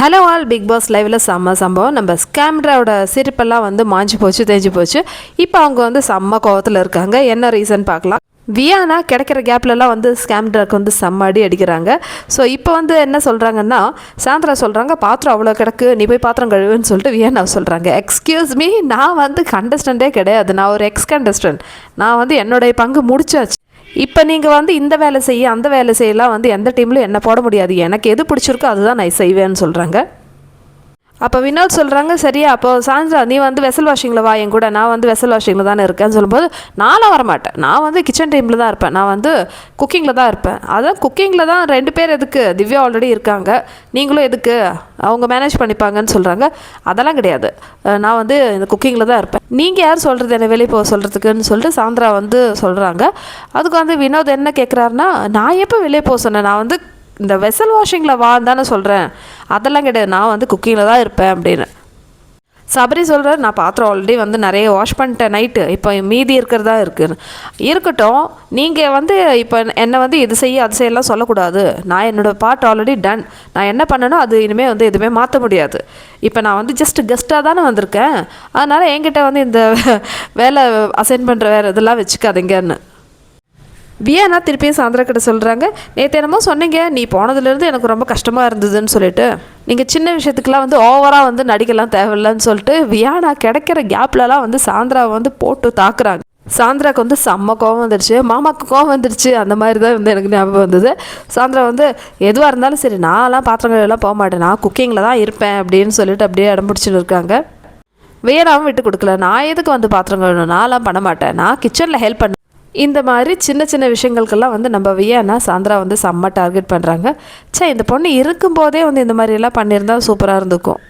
Hello all big pass லைவில் செம்ம சம்பவம். நம்ம ஸ்கேம்ட்ராவோட சிரிப்பெல்லாம் வந்து மாஞ்சி போச்சு தேஞ்சு போச்சு. இப்போ அவங்க வந்து செம்ம கோவத்தில் இருக்காங்க. என்ன ரீசன் பார்க்கலாம். வியானா கிடைக்கிற கேப்லலாம் வந்து ஸ்கேம்ட்ராக்கு வந்து செம்ம அடி அடிக்கிறாங்க. ஸோ இப்போ வந்து என்ன சொல்கிறாங்கன்னா சாந்திரா சொல்கிறாங்க பாத்திரம் அவ்வளோ கிடக்கு நீ போய் பாத்திரம் கழுவுன்னு சொல்லிட்டு வியானா சொல்கிறாங்க எக்ஸ்கியூஸ் மீ நான் வந்து கண்டஸ்டண்ட்டே கிடையாது. நான் ஒரு எக்ஸ் கண்டஸ்டன்ட் நான் வந்து என்னுடைய பங்கு முடிச்சாச்சு. இப்போ நீங்கள் வந்து இந்த வேலை செய்ய அந்த வேலை செய்யலாம் வந்து எந்த டீம்லையும் என்ன போட முடியாது. எனக்கு எது பிடிச்சிருக்கோ அதுதான் நான் செய்வேன்னு சொல்கிறாங்க அப்போ வினோத் சொல்கிறாங்க சரியா அப்போ சாயந்தரம் நீ வந்து வெசல் வாஷிங்கில் வா என் கூட. நான் வந்து வெசல் வாஷிங்கில் தானே இருக்கேன்னு சொல்லும்போது நானும் வரமாட்டேன். நான் வந்து கிச்சன் டீமில் தான் இருப்பேன். நான் வந்து குக்கிங்கில் தான் இருப்பேன். அதான் குக்கிங்கில் தான் ரெண்டு பேர் எதுக்கு? திவ்யா ஆல்ரெடி இருக்காங்க. நீங்களும் எதுக்கு? அவங்க மேனேஜ் பண்ணிப்பாங்கன்னு சொல்கிறாங்க அதெல்லாம் கிடையாது. நான் வந்து இந்த குக்கிங்கில் தான் இருப்பேன். நீங்கள் யார் சொல்கிறது என்னை வெளியே போக சொல்கிறதுக்குன்னு சொல்லிட்டு சாந்திரா வந்து சொல்கிறாங்க அதுக்கு வந்து வினோத் என்ன கேட்குறாருன்னா நான் எப்போ வெளியே போக சொன்னேன்? நான் வந்து இந்த வெசல் வாஷிங்கில் வான்னு தானே சொல்கிறேன் அதெல்லாம் கிடையாது. நான் வந்து குக்கிங்கில் தான் இருப்பேன் அப்படின்னு. சபரி சொல்கிறார் நான் பாத்திரம் ஆல்ரெடி வந்து நிறைய வாஷ் பண்ணிட்டேன் நைட்டு இப்போ மீதி இருக்கிறதா இருக்குன்னு. இருக்கட்டும் நீங்கள் வந்து இப்போ என்னை வந்து இது செய்ய அது செய்யலாம் சொல்லக்கூடாது. நான் என்னோடய பார்ட் ஆல்ரெடி டன் நான் என்ன பண்ணனோ அது இனிமேல் வந்து எதுவுமே மாற்ற முடியாது. இப்போ நான் வந்து ஜஸ்ட் கெஸ்ட்டாக தானே வந்திருக்கேன். அதனால் என்கிட்ட வந்து இந்த வேலை அசைன் பண்ணுற வேறு இதெல்லாம் வச்சுக்காதீங்கன்னு. வியானா திருப்பியும் சாயந்தரம் கிட்ட சொல்கிறாங்க நேற்று என்னமோ சொன்னீங்க நீ போனதுலேருந்து எனக்கு ரொம்ப கஷ்டமாக இருந்ததுன்னு சொல்லிட்டு. நீங்கள் சின்ன விஷயத்துக்கெலாம் வந்து ஓவராக வந்து நடிக்கலாம் தேவையில்லைன்னு சொல்லிட்டு வியானா கிடைக்கிற கேப்லலாம் வந்து சாயந்தராவை வந்து போட்டு தாக்குறாங்க. சாந்திராவுக்கு வந்து செம்ம கோவம் வந்துடுச்சு மாமாக்கு கோவம் வந்துடுச்சு அந்த மாதிரி தான் வந்து எனக்கு ஞாபகம் வந்தது. சாந்திரா வந்து எதுவாக இருந்தாலும் சரி நான்லாம் பாத்திரங்கள் எல்லாம் போக மாட்டேன். நான் குக்கிங்கில் தான் இருப்பேன் அப்படின்னு சொல்லிட்டு அப்படியே இடம் பிடிச்சிட்டு இருக்காங்க. வேணாவும் விட்டு கொடுக்கல. நான் எதுக்கு வந்து பாத்திரம் கழுவணும்? நான்லாம் பண்ண மாட்டேன். நான் கிச்சனில் ஹெல்ப் பண்ண இந்த மாதிரி சின்ன சின்ன விஷயங்களுக்கெல்லாம் வந்து நம்ம வியானா சாந்திரா வந்து செம்ம டார்கெட் பண்ணுறாங்க சே இந்த பொண்ணு இருக்கும்போதே வந்து இந்த மாதிரி எல்லாம் பண்ணியிருந்தா சூப்பராக இருந்திருக்கும்.